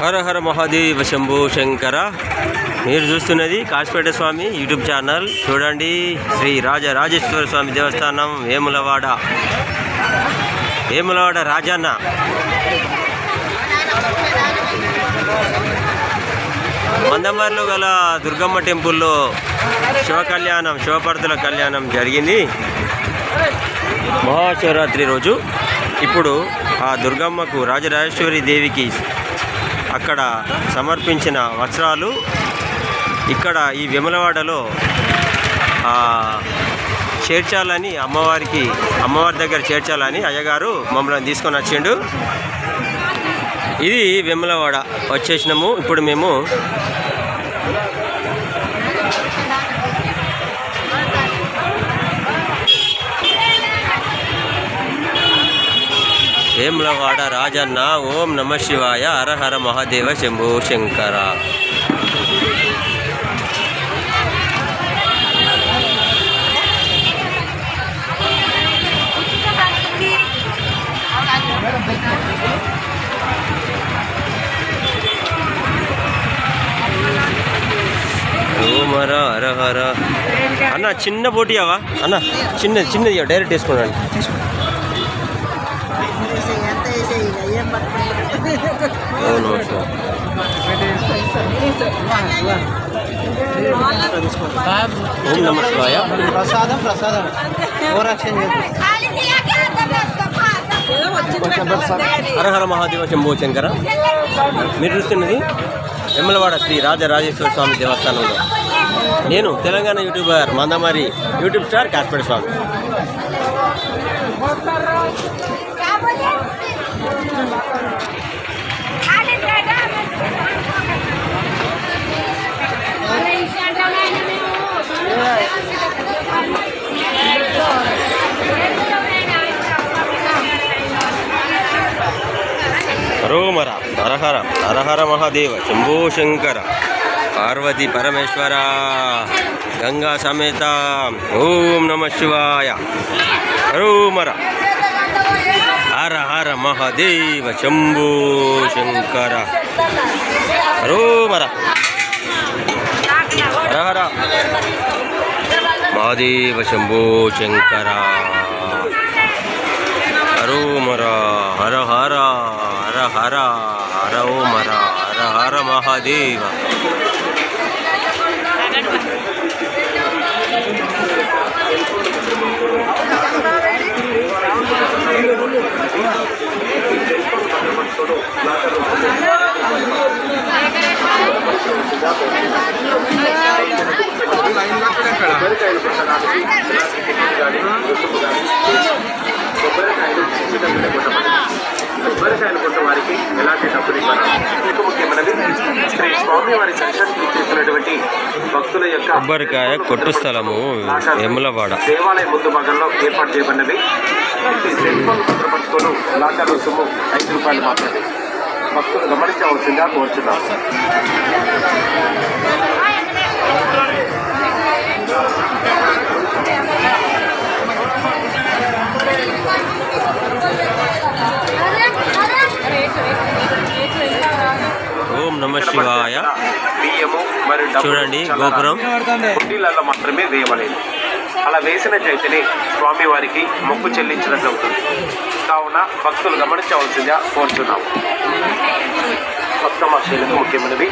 హర హర మహాదేవ శంభో శంకర. మీరు చూస్తున్నది కాశపేట స్వామి YouTube channel. చూడండి శ్రీ రాజరాజేశ్వర స్వామి దేవస్థానం వేములవాడ. వేములవాడ రాజన్న. మందమారిలో గల దుర్గమ్మ టెంపుల్లో శివ కళ్యాణం శివపర్తుల కళ్యాణం జరిగింది. మహాశివరాత్రి రోజు. ఇప్పుడు ఆ దుర్గమ్మకు రాజరాజేశ్వరి దేవికి అక్కడ సమర్పించిన వస్త్రాలు. ఇక్కడ ఈ విమలవాడలో చేర్చాలని అమ్మవారికి అమ్మవారి దగ్గర చేర్చాలని అయ్యగారు మమ్మల్ని తీసుకొని వచ్చిండు. ఇది విమలవాడ వచ్చేసినాము. ఇప్పుడు మేము వేములవాడ రాజన్న ఓం నమ శివాయ హరహర మహాదేవ శంభో శంకర. హర హర అన్న చిన్న పోటీయావా అన్న చిన్నది చిన్నది డైరెక్ట్ వేసుకోండి ఎంత వేసేయి ఇక ఏం పట్టుకుంటుంది ఓం నమ ఓం ప్రసాదం ప్రసాదం ఓరక్షణ హర మహాదేవ శంభో శంకర. మీరు చూస్తున్నది వెమ్మలవాడ శ్రీ రాజరాజేశ్వర స్వామి దేవస్థానంలో. నేను Telangana YouTuber Mandamarri YouTube star Kaspeta Swamy. Harahara Mahadeva Shambho Shankara Parvati Parameshwara Ganga సమేత ఓం నమ శివాయ. హరోమర హర హర మహాదేవ శంభో శంకర. హరోమర హర హర మహాదేవ శంభో శంకర. హరోమర హర హర హర మహాదేవ కొబ్బరికాయలు కొట్ట వారికి ఎలాంటి డబ్బులు ఇవ్వరు ఇంకా ముఖ్యమైనది శ్రీ స్వామి వారి దర్శనం చేసినటువంటి భక్తుల యొక్క కొబ్బరికాయ కొట్టు స్థలము వెములవాడ దేవాలయం ముందు భాగంలో ఏర్పాటు చేయబడినవి. ఈ సెల్ ఫోన్ భద్రపరుచుకోను లాకర్ రుసుము ఐదు రూపాయలు మాత్రమే. భక్తులు గమనించవలసిందిగా కోరుచున్నాం ఓం నమ శివాయ బియ్యము మరియు డబ్బులు చూడండి గోపురం. కుండీలలో మాత్రమే వేయవలేదు అలా వేసినట్లయితేనే స్వామి వారికి మొక్కు చెల్లించినట్లు అవుతుంది. కావున భక్తులు గమనించవలసిందిగా కోరుచున్నాము. భక్తమాశయులకు ముఖ్యమైనవి.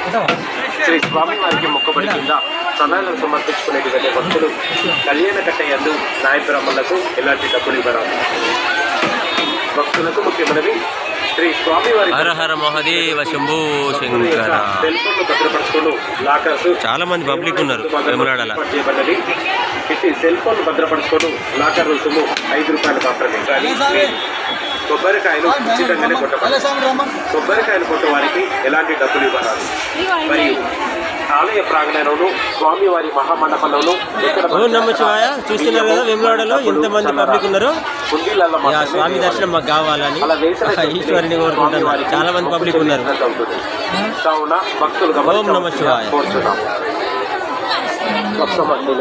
శ్రీ స్వామి వారికి మొక్కబడి కింద సమయాలను సమర్పించుకునేటువంటి భక్తులు కళ్యాణ కట్టయందు నాయ బ్రాహ్మణులకు ఎలాంటి డబ్బులు ఇవ్వరు భక్తులకు ముఖ్యమైనవి. శ్రీ స్వామి వారి హర హర మహాదేవ శంభో శంకర సెల్ఫోన్లు భద్రపరచుకుని లాకర్స్ చాలా మంది పబ్లిక్ ఉన్నారు వెములాడల ఇట్టి సెల్ ఫోన్ భద్రపరచుకోను లాకర్ రుసుము ఐదు రూపాయలు మాత్రమే. కానీ కొబ్బరికాయలు ఉచితంగానే కొట్టబడతాయి కొబ్బరికాయలు కొట్ట వారికి ఎలాంటి డబ్బులు ఇవ్వరాదు. మరియు ఆలయ ప్రాంగణంలోను స్వామివారి మహామండపంలోను చూస్తున్నారు కదా ఎంతమంది పబ్లిక్ ఉన్నారు స్వామి దర్శనం మాకు కావాలని ఈశ్వరుని కోరుకుంటున్నారు చాలా మంది పబ్లిక్ ఉన్నారు అవుతుంది. కావున భక్తులు ఓం నమ శివాయ.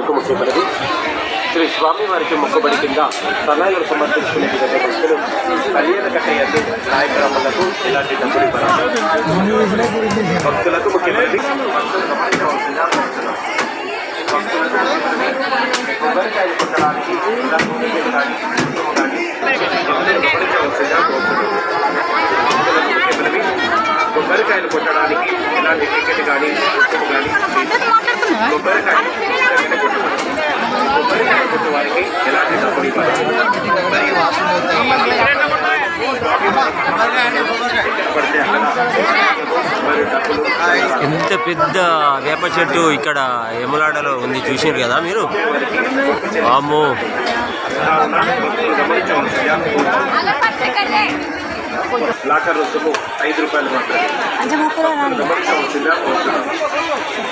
ముఖ్యమైనది. శ్రీ స్వామి వారికి మొక్కబడి కింద సలహాలు సమర్పించుకునే విధంగా భక్తులు కళ్యాణ కట్టయ్యందు నాయకురాములకు ఇలాంటి డబ్బులు భక్తులకు ముఖ్యమైనది కొబ్బరికాయలు కొట్టడానికి ఇలా నూనె కానీ కుంకుమ కానీ గమనించవలసిందిగా కోరుతున్నాను. భక్తులకు ముఖ్యమైనది కొబ్బరికాయలు కొట్టడానికి ఎలాంటి టికెట్ కానీ కుంకుమ కానీ కొబ్బరికాయలు టికెట్ కొట్టమని కొబ్బరికాయ కొట్టే వారికి ఎలాంటి డబ్బులు ఇవ్వాలి ఎక్కడ పడితే అక్కడ మరి డబ్బులు ఎంత పెద్ద వేప చెట్టు ఇక్కడ ఎమలాడలో ఉంది చూసారు కదా మీరు? అమ్మో లాకర్ రుసుము ఐదు రూపాయలు గమనించవలసిందిగా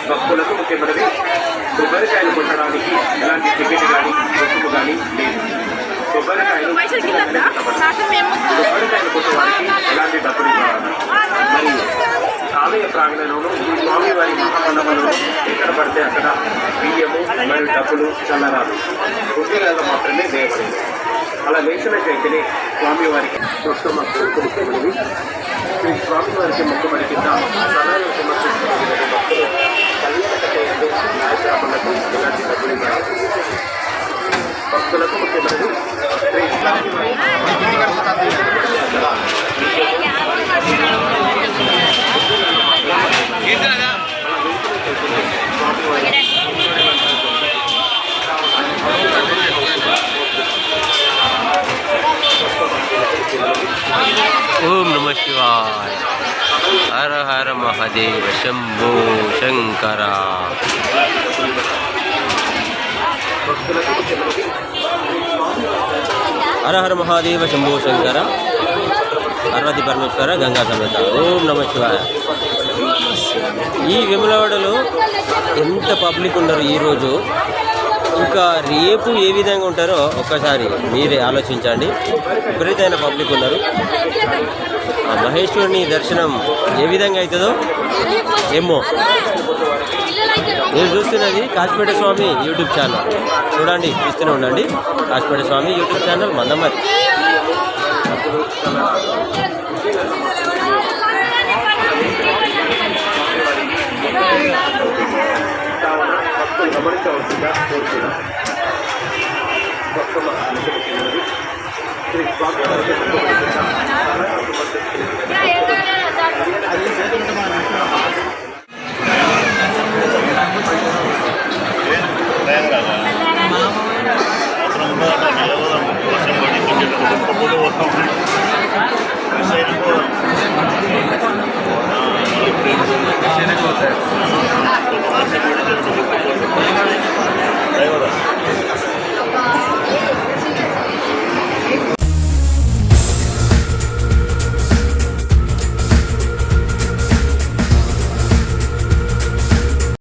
భక్తులకు ముఖ్యమైనది కొబ్బరికాయలు కొట్టడానికి ఎలాంటి టికెట్ కానీ రుసుము కానీ లేదు. కొబ్బరికాయలు కొబ్బరికాయలు ఎలాంటి డబ్బులు ఇవ్వాలి మరియు ఆలయ స్వామివారి మహామండపంలో ఎక్కడ పడితే అక్కడ బియ్యము మరియు డబ్బులు చల్లరాదు రుచిలలో మాత్రమే వేయబడింది అలా వేసినట్లయితేనే స్వామివారికి ఉత్తమ ముఖ్యమైనది శ్రీ స్వామివారికి మొక్కుబడి కింద సలహాలు సమర్పించుకునే భక్తులు కళ్యాణ కట్టేందుకు నాయకులకు డబ్బులు భక్తులకు ముఖ్యమైనది శ్రీ స్వామివారి ఓం నమ శివాయ హర హర మహాదేవ శంభో శంకర హర హరహర మహాదేవ శంభో శంకర పార్వతి పరమేశ్వర గంగా సమేత. ఓం నమ శివాయ. ఈ విమలవాడలో ఎంత పబ్లిక్ ఉన్నారు ఈరోజు ఇంకా రేపు ఏ విధంగా ఉంటారో ఒక్కసారి మీరే ఆలోచించండి. విపరీతమైన పబ్లిక్ ఉన్నారు. ఆ మహేశ్వరుని దర్శనం ఏ విధంగా అవుతుందో? ఏమో. మీరు చూస్తున్నది కాశీపేట స్వామి యూట్యూబ్ ఛానల్. చూడండి చూస్తూనే ఉండండి. కాశీపేట స్వామి యూట్యూబ్ ఛానల్ మందమరి గమనించవలసిందా కోరుతున్నాను. அது